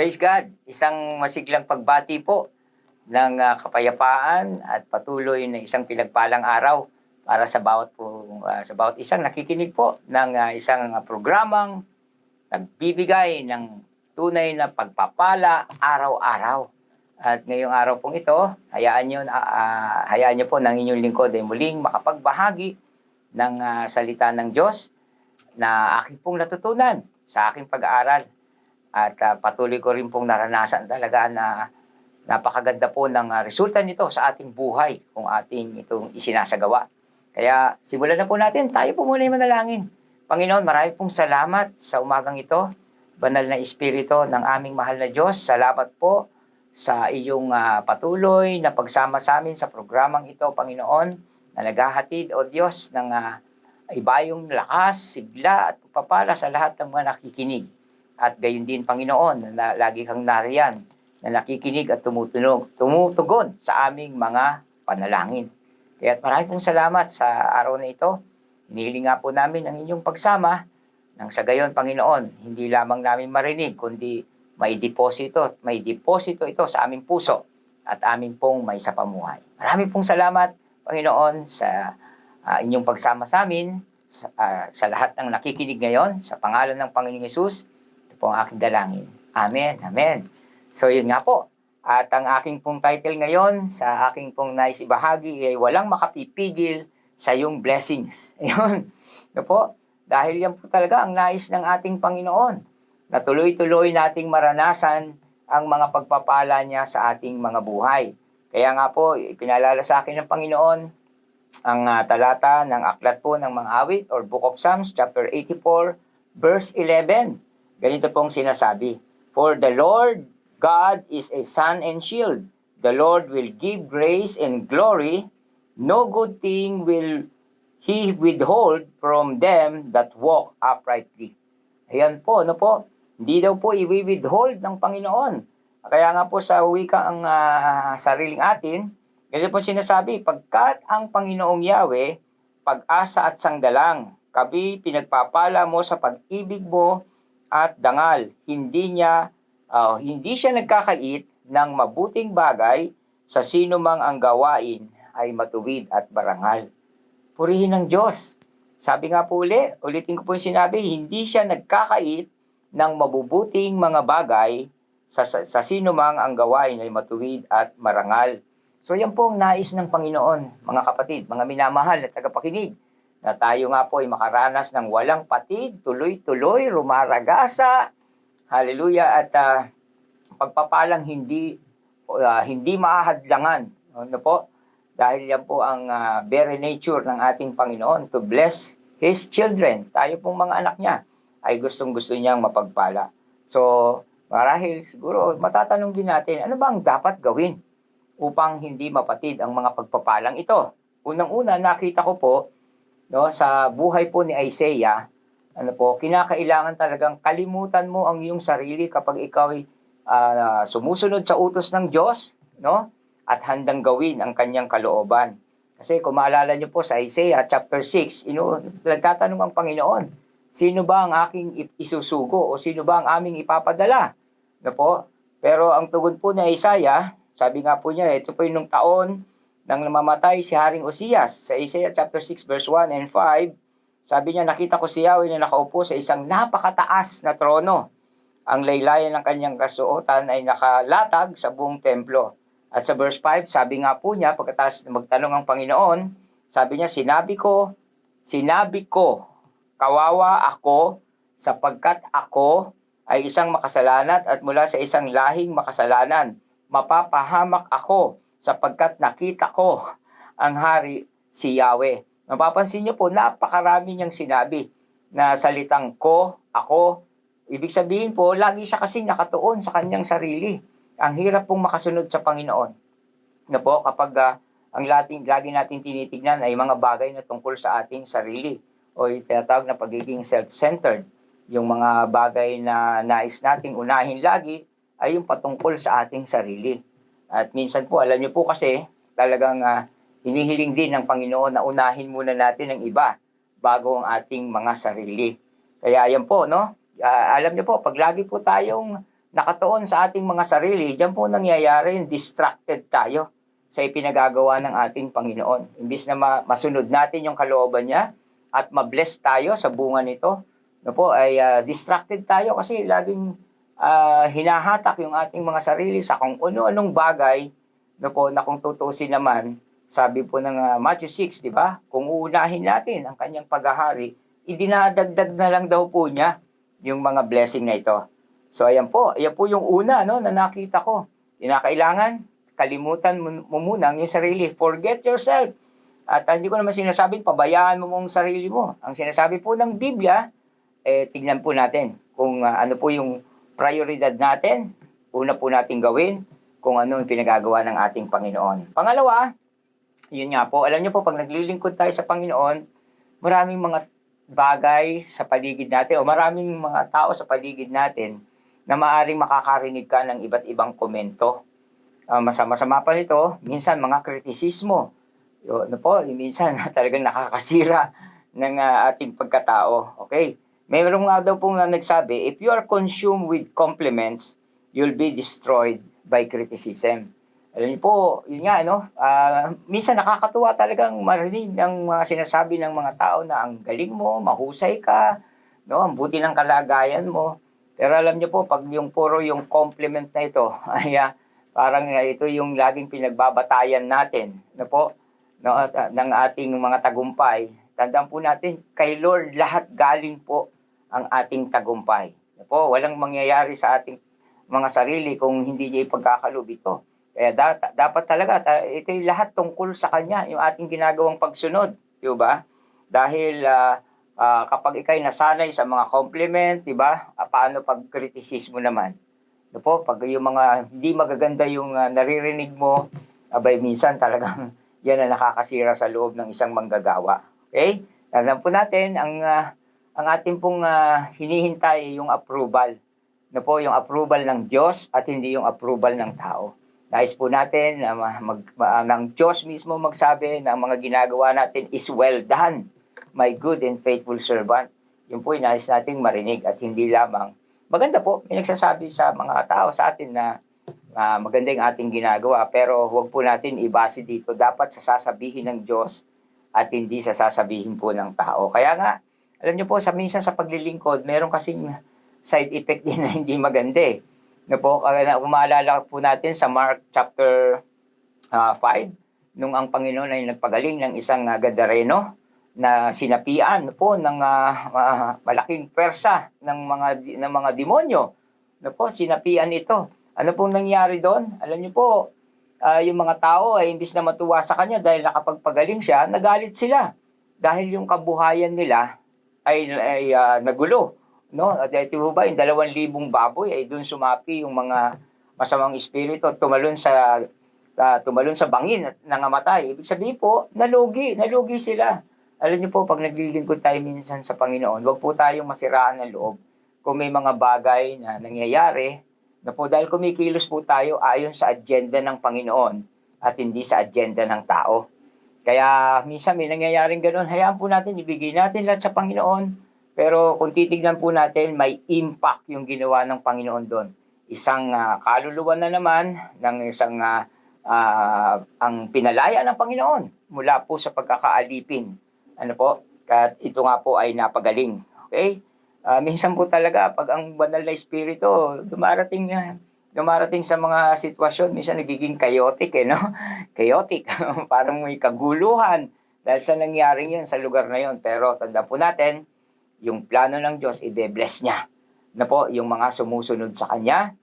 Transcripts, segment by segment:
Praise God! Isang masiglang pagbati po ng ah, kapayapaan at patuloy na isang pinagpalang araw para sa bawat po ah, sa bawat isang nakikinig po ng ah, isang ah, programang nagbibigay ng tunay na pagpapala araw-araw. At ngayong araw pong ito, hayaan niyo na ah, hayaan niyo po ng inyong lingkod ay muling makapagbahagi ng ah, salita ng Diyos na aking pong natutunan sa aking pag-aaral. At ah, patuloy ko rin pong naranasan talaga na napakaganda po ng ah, resulta nito sa ating buhay kung ating itong isinasagawa. Kaya simulan na po natin. Tayo po muna yung manalangin. Panginoon, marami pong salamat sa umagang ito. Banal na Espiritu ng aming mahal na Diyos. Salamat po sa iyong ah, patuloy na pagsama sa amin sa programang ito, Panginoon, na naghahatid, O Diyos, ng ah, ibayong lakas, sigla at pagpapala sa lahat ng mga nakikinig. At gayon din, Panginoon, na lagi kang nariyan, na nakikinig at tumutunog, tumutugon sa aming mga panalangin. Kaya marami pong salamat sa araw na ito. Hinihiling nga po namin ang inyong pagsama nang sa gayon, Panginoon, hindi lamang namin marinig, kundi may deposito, may deposito ito sa aming puso at amin pong may sa pamuhay. Marami pong salamat, Panginoon, sa ah, inyong pagsama sa amin, sa, ah, sa lahat ng nakikinig ngayon, sa pangalan ng Panginoong Yesus, po ang aking dalangin. Amen, amen. So yun nga po. At ang aking pong title ngayon sa aking pong nais ibahagi ay walang makapipigil sa iyong blessings. Ayun. Ano po? Dahil yan po talaga ang nais ng ating Panginoon na tuloy-tuloy nating maranasan ang mga pagpapala niya sa ating mga buhay. Kaya nga po, ipinalala sa akin ng Panginoon ang ah, talata ng aklat po ng mga awit or Book of Psalms chapter 84 verse 11. Ganito pong sinasabi, For the Lord God is a sun and shield. The Lord will give grace and glory. No good thing will He withhold from them that walk uprightly. Ayan po, ano po? Hindi daw po i-withhold ng Panginoon. Kaya nga po sa wika ang ah, sariling atin, ganito po sinasabi, pagkat ang Panginoong Yahweh, pag-asa at sanggalang, kabi pinagpapala mo sa pag-ibig mo at dangal. Hindi niya ah, hindi siya nagkakait ng mabuting bagay sa sino mang ang gawain ay matuwid at barangal. Purihin ng Diyos. Sabi nga po uli, ulitin ko po yung sinabi, hindi siya nagkakait ng mabubuting mga bagay sa, sa, sa sino mang ang gawain ay matuwid at marangal. So yan po ang nais ng Panginoon, mga kapatid, mga minamahal at tagapakinig, na tayo nga po ay makaranas ng walang patid, tuloy-tuloy, rumaragasa, hallelujah, at ah, pagpapalang hindi ah, hindi mahahadlangan. Ano po? Dahil yan po ang ah, very nature ng ating Panginoon to bless His children. Tayo pong mga anak niya ay gustong-gusto niyang mapagpala. So, marahil siguro matatanong din natin, ano ba ang dapat gawin upang hindi mapatid ang mga pagpapalang ito? Unang-una, nakita ko po no, sa buhay po ni Isaiah, ano po, kinakailangan talagang kalimutan mo ang iyong sarili kapag ikaw ay ah, sumusunod sa utos ng Diyos, no? At handang gawin ang kanyang kalooban. Kasi kung maalala niyo po sa Isaiah chapter 6, ino, nagtatanong ang Panginoon, sino ba ang aking isusugo o sino ba ang aming ipapadala? No po? Pero ang tugon po ni Isaiah, sabi nga po niya, ito po yung taon nang namamatay si Haring Osias. Sa Isaiah chapter 6 verse 1 and 5, sabi niya, nakita ko si Yahweh na nakaupo sa isang napakataas na trono. Ang laylayan ng kanyang kasuotan ay nakalatag sa buong templo. At sa verse 5, sabi nga po niya, pagkatapos magtanong ang Panginoon, sabi niya, sinabi ko, sinabi ko, kawawa ako sapagkat ako ay isang makasalanan at mula sa isang lahing makasalanan. Mapapahamak ako sapagkat nakita ko ang hari si Yahweh. Mapapansin niyo po, napakarami niyang sinabi na salitang ko, ako. Ibig sabihin po, lagi siya kasing nakatuon sa kanyang sarili. Ang hirap pong makasunod sa Panginoon. Na po, kapag ah, ang lating, lagi natin tinitignan ay mga bagay na tungkol sa ating sarili o yung tinatawag na pagiging self-centered. Yung mga bagay na nais nating unahin lagi ay yung patungkol sa ating sarili. At minsan po, alam niyo po kasi, talagang ah, hinihiling din ng Panginoon na unahin muna natin ang iba bago ang ating mga sarili. Kaya yan po, no? Ah, alam niyo po, pag lagi po tayong nakatuon sa ating mga sarili, diyan po nangyayari yung distracted tayo sa ipinagagawa ng ating Panginoon. Imbis na ma- masunod natin yung kalooban niya at mabless tayo sa bunga nito, no po, ay ah, distracted tayo kasi laging ah, hinahatak yung ating mga sarili sa kung ano-anong bagay no po, na kung tutusin naman, sabi po ng ah, Matthew 6, di ba? Kung uunahin natin ang kanyang paghahari, idinadagdag na lang daw po niya yung mga blessing na ito. So ayan po, ayan po yung una no, na nakita ko. Kinakailangan, kalimutan mo, muna ang sarili. Forget yourself. At ah, hindi ko naman sinasabing pabayaan mo mong sarili mo. Ang sinasabi po ng Biblia, eh, tignan po natin kung ah, ano po yung prioridad natin. Una po natin gawin kung ano yung pinagagawa ng ating Panginoon. Pangalawa, yun nga po, alam niyo po, pag naglilingkod tayo sa Panginoon, maraming mga bagay sa paligid natin o maraming mga tao sa paligid natin na maaring makakarinig ka ng iba't ibang komento. Uh, masama-sama pa nito, minsan mga kritisismo. Yo, ano po, minsan talagang nakakasira ng ah, ating pagkatao. Okay? Mayroong nga daw pong na nagsabi, if you are consumed with compliments, you'll be destroyed by criticism. Alam niyo po, yun nga, no? Ah, minsan nakakatuwa talagang marinig ng mga sinasabi ng mga tao na ang galing mo, mahusay ka, no? Ang buti ng kalagayan mo. Pero alam niyo po, pag yung puro yung compliment na ito, ay ah, parang ah, ito yung laging pinagbabatayan natin, no po? No, ah, ng ating mga tagumpay. Tandaan po natin, kay Lord lahat galing po ang ating tagumpay. Po, walang mangyayari sa ating mga sarili kung hindi niya ipagkakalob ito. Kaya da- dapat talaga, ta- ito yung lahat tungkol sa Kanya, yung ating ginagawang pagsunod. Di ba? Dahil ah, ah, kapag ikay nasanay sa mga compliment, di ba? Ah, paano pag kritisismo naman? Di po, pag yung mga hindi magaganda yung ah, naririnig mo, abay minsan talagang yan ang nakakasira sa loob ng isang manggagawa. Okay? Tandaan po natin, ang, ah, ang ating pong ah, hinihintay yung approval. Na po, yung approval ng Diyos at hindi yung approval ng tao. Nais po natin na ma- mag, ma- ng Diyos mismo magsabi na ang mga ginagawa natin is well done, my good and faithful servant. Yun po nais natin marinig at hindi lamang. Maganda po, may nagsasabi sa mga tao sa atin na ah, maganda yung ating ginagawa pero huwag po natin ibase dito. Dapat sa sasabihin ng Diyos at hindi sa sasabihin po ng tao. Kaya nga, alam niyo po, sa minsan sa paglilingkod, meron kasing side effect din na hindi maganda eh. Na po, kaya na, kung maalala po natin sa Mark chapter ah, 5, nung ang Panginoon ay nagpagaling ng isang uh, Gadareno na sinapian po ng ah, ah, malaking persa ng mga ng mga demonyo. Na po, sinapian ito. Ano pong nangyari doon? Alam niyo po, ah, yung mga tao ay imbis na matuwa sa kanya dahil nakapagpagaling siya, nagalit sila. Dahil yung kabuhayan nila ay, ay ah, nagulo. No? At ito ba, yung dalawang libong baboy ay doon sumapi yung mga masamang espiritu at tumalon sa ah, tumalon sa bangin at nangamatay. Ibig sabihin po, nalugi, nalugi sila. Alam niyo po, pag naglilingkod tayo minsan sa Panginoon, wag po tayong masiraan ng loob kung may mga bagay na nangyayari na po dahil kumikilos po tayo ayon sa agenda ng Panginoon at hindi sa agenda ng tao. Kaya minsan may nangyayaring ganun, hayaan po natin, ibigay natin lahat sa Panginoon. Pero kung titignan po natin, may impact yung ginawa ng Panginoon doon. Isang ah, kaluluwa na naman ng isang ah, ah, ang pinalaya ng Panginoon mula po sa pagkakaalipin. Ano po? At ito nga po ay napagaling. Okay? Ah, minsan po talaga pag ang banal na espiritu dumarating ah, dumarating sa mga sitwasyon, minsan nagiging chaotic eh, no? chaotic. Parang may kaguluhan dahil sa nangyaring yun sa lugar na yun. Pero tanda po natin, yung plano ng Diyos, i-bless niya. Na po, yung mga sumusunod sa Kanya.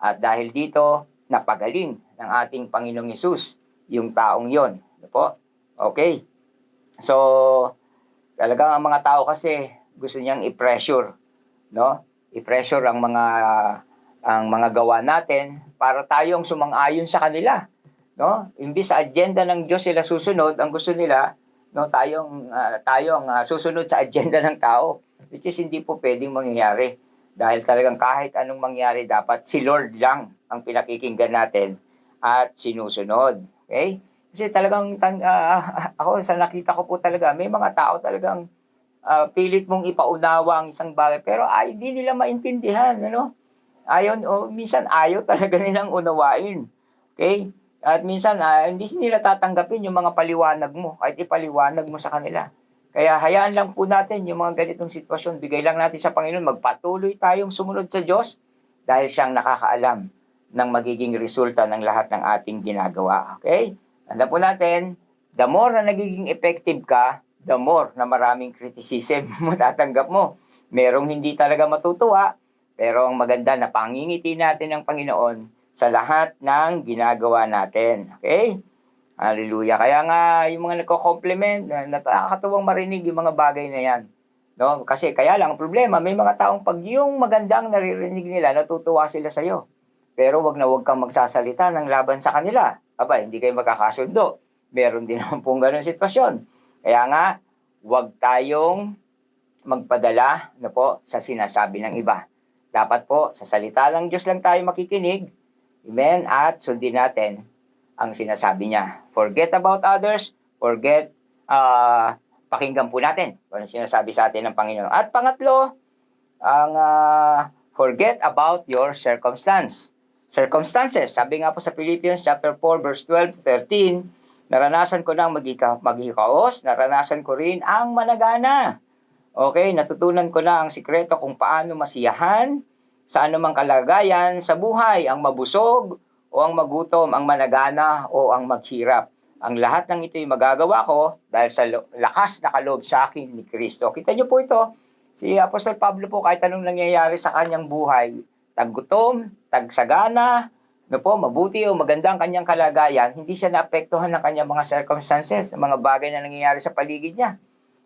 At dahil dito, napagaling ng ating Panginoong Yesus yung taong yon. Na po? Okay. So, talagang ang mga tao kasi gusto niyang i-pressure, no? I-pressure ang mga ang mga gawa natin para tayong sumang-ayon sa kanila, no? Imbis sa agenda ng Diyos sila susunod, ang gusto nila, no, tayong ah, tayong ah, susunod sa agenda ng tao, which is hindi po pwedeng mangyayari. Dahil talagang kahit anong mangyari, dapat si Lord lang ang pinakikinggan natin at sinusunod. Okay? Kasi talagang ah, ako sa nakita ko po talaga, may mga tao talagang ah, pilit mong ipaunawa ang isang bagay pero ay hindi nila maintindihan, ano? Ayon, o minsan ayaw talaga nilang unawain. Okay? At minsan, ah, hindi nila tatanggapin yung mga paliwanag mo, kahit ipaliwanag mo sa kanila. Kaya hayaan lang po natin yung mga ganitong sitwasyon. Bigay lang natin sa Panginoon. Magpatuloy tayong sumunod sa Diyos dahil siyang nakakaalam ng magiging resulta ng lahat ng ating ginagawa. Okay? Tanda po natin, the more na nagiging effective ka, the more na maraming criticism mo tatanggap mo. Merong hindi talaga matutuwa, pero ang maganda na pangingiti natin ng Panginoon sa lahat ng ginagawa natin. Okay? Hallelujah. Kaya nga, yung mga nagko-compliment, na nakakatuwang marinig yung mga bagay na yan. No? Kasi kaya lang, ang problema, may mga taong pag yung magandang naririnig nila, natutuwa sila sa'yo. Pero wag na wag kang magsasalita ng laban sa kanila. Aba, hindi kayo magkakasundo. Meron din naman pong ganun sitwasyon. Kaya nga, wag tayong magpadala na po sa sinasabi ng iba. Dapat po, sa salita ng Diyos lang tayo makikinig. Amen? At sundin natin ang sinasabi niya. Forget about others. Forget, ah, pakinggan po natin kung ano sinasabi sa atin ng Panginoon. At pangatlo, ang ah, forget about your circumstance. Circumstances. Sabi nga po sa Philippians chapter 4 verse 12 to 13, naranasan ko nang magika, maghikaos, naranasan ko rin ang managana. Okay, natutunan ko na ang sikreto kung paano masiyahan sa anumang kalagayan sa buhay, ang mabusog o ang magutom, ang managana o ang maghirap. Ang lahat ng ito'y magagawa ko dahil sa lakas na kaloob sa akin ni Kristo. Kita niyo po ito, si Apostol Pablo po kahit anong nangyayari sa kanyang buhay, taggutom, tagsagana, no po, mabuti o maganda ang kanyang kalagayan, hindi siya naapektuhan ng kanyang mga circumstances, ng mga bagay na nangyayari sa paligid niya.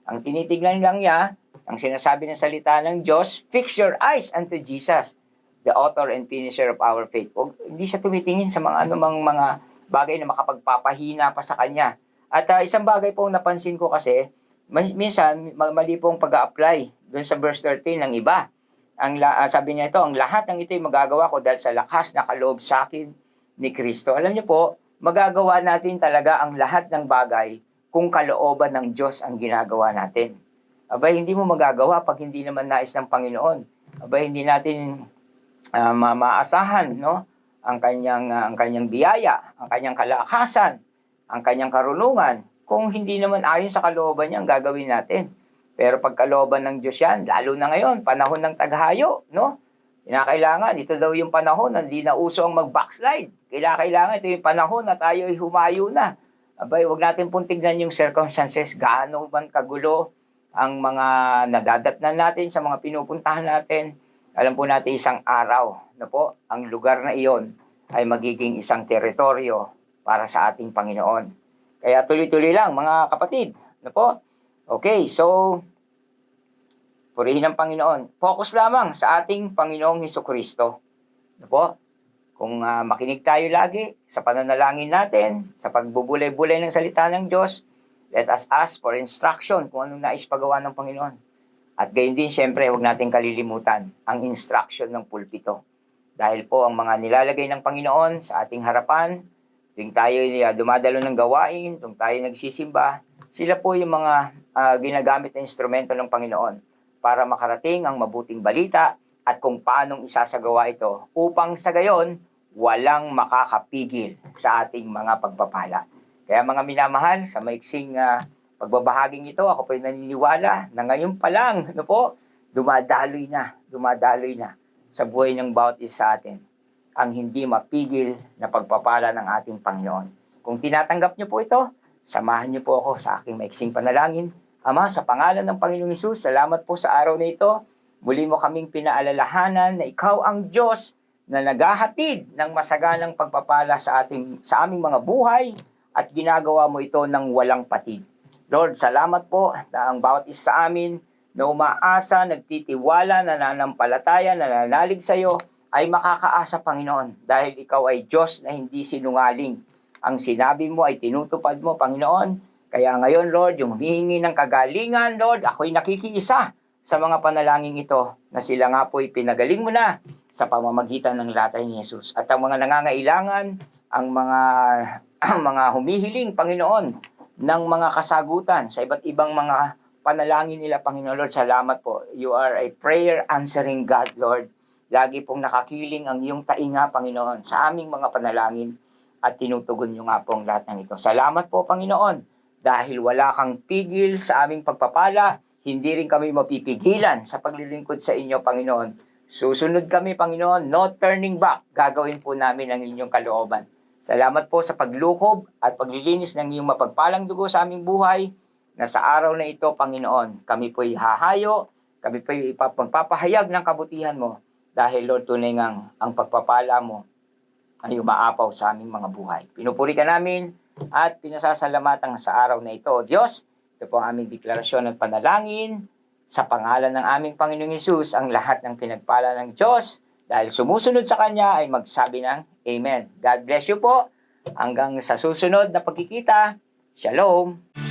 Ang tinitignan lang niya, ang sinasabi ng salita ng Diyos, fix your eyes unto Jesus, the author and finisher of our faith. O, hindi siya tumitingin sa mga anumang mga bagay na makapagpapahina pa sa kanya. At ah, isang bagay po napansin ko kasi, minsan ma- mali pong pag apply doon sa verse 13 ng iba. Ang ah, sabi niya ito, ang lahat ng ito'y magagawa ko dahil sa lakas na kaloob sa akin ni Kristo. Alam niyo po, magagawa natin talaga ang lahat ng bagay kung kalooban ng Diyos ang ginagawa natin. Abay, hindi mo magagawa pag hindi naman nais ng Panginoon. Abay, hindi natin ah, ma- maasahan, no? Ang kanyang, ah, ang kanyang biyaya, ang kanyang kalakasan, ang kanyang karunungan. Kung hindi naman ayon sa kalooban niya, ang gagawin natin. Pero pag kalooban ng Diyos yan, lalo na ngayon, panahon ng taghayo, no? Kinakailangan, ito daw yung panahon na hindi na uso ang mag-backslide. Kailangan, ito yung panahon na tayo ay humayo na. Abay, wag natin pong tignan yung circumstances, gaano man kagulo ang mga nadadatnan natin sa mga pinupuntahan natin. Alam po natin isang araw na po, ang lugar na iyon ay magiging isang teritoryo para sa ating Panginoon. Kaya tuloy-tuloy lang mga kapatid. Na po? Okay, so purihin ang Panginoon. Focus lamang sa ating Panginoong Heso Kristo. Na po? Kung ah, makinig tayo lagi sa pananalangin natin, sa pagbubulay-bulay ng salita ng Diyos, let us ask for instruction kung anong nais pagawa ng Panginoon. At gayon din, syempre, huwag natin kalilimutan ang instruction ng pulpito. Dahil po ang mga nilalagay ng Panginoon sa ating harapan, tuwing tayo uh, dumadalo ng gawain, tuwing tayo nagsisimba, sila po yung mga ah, ginagamit na instrumento ng Panginoon para makarating ang mabuting balita at kung paanong isasagawa ito upang sa gayon walang makakapigil sa ating mga pagpapala. Kaya mga minamahal, sa maiksing ah, pagbabahaging ito, ako po'y naniniwala na ngayon pa lang, ano po, dumadaloy na, dumadaloy na sa buhay ng bawat isa sa atin ang hindi mapigil na pagpapala ng ating Panginoon. Kung tinatanggap niyo po ito, samahan niyo po ako sa aking maiksing panalangin. Ama, sa pangalan ng Panginoong Isus, salamat po sa araw na ito. Muli mo kaming pinaalalahanan na ikaw ang Diyos na naghahatid ng masaganang pagpapala sa ating sa aming mga buhay at ginagawa mo ito ng walang patid. Lord, salamat po na ang bawat isa sa amin na umaasa, nagtitiwala, nananampalataya, nananalig sa iyo ay makakaasa, Panginoon, dahil ikaw ay Diyos na hindi sinungaling. Ang sinabi mo ay tinutupad mo, Panginoon. Kaya ngayon, Lord, yung humihingi ng kagalingan, Lord, ako'y nakikiisa sa mga panalangin ito na sila nga po'y pinagaling mo na sa pamamagitan ng latay ni Jesus. At ang mga nangangailangan, ang mga ang mga humihiling, Panginoon, ng mga kasagutan sa iba't ibang mga panalangin nila, Panginoon Lord. Salamat po. You are a prayer answering God, Lord. lagi pong nakakiling ang iyong tainga, Panginoon, sa aming mga panalangin at tinutugon niyo nga po ang lahat ng ito. Salamat po, Panginoon, dahil wala kang pigil sa aming pagpapala, hindi rin kami mapipigilan sa paglilingkod sa inyo, Panginoon. Susunod kami, Panginoon, no turning back. Gagawin po namin ang inyong kalooban. Salamat po sa paglukob at paglilinis ng iyong mapagpalang dugo sa aming buhay na sa araw na ito, Panginoon, kami po'y hahayo, kami po'y ipap- magpapahayag ng kabutihan mo dahil, Lord, tunay ngang ang pagpapala mo ay umaapaw sa aming mga buhay. Pinupuri ka namin at pinasasalamatan sa araw na ito. Diyos, ito po ang aming deklarasyon at panalangin sa pangalan ng aming Panginoong Yesus, ang lahat ng pinagpala ng Diyos dahil sumusunod sa Kanya ay magsabi ng Amen. God bless you po. Hanggang sa susunod na pagkikita. Shalom.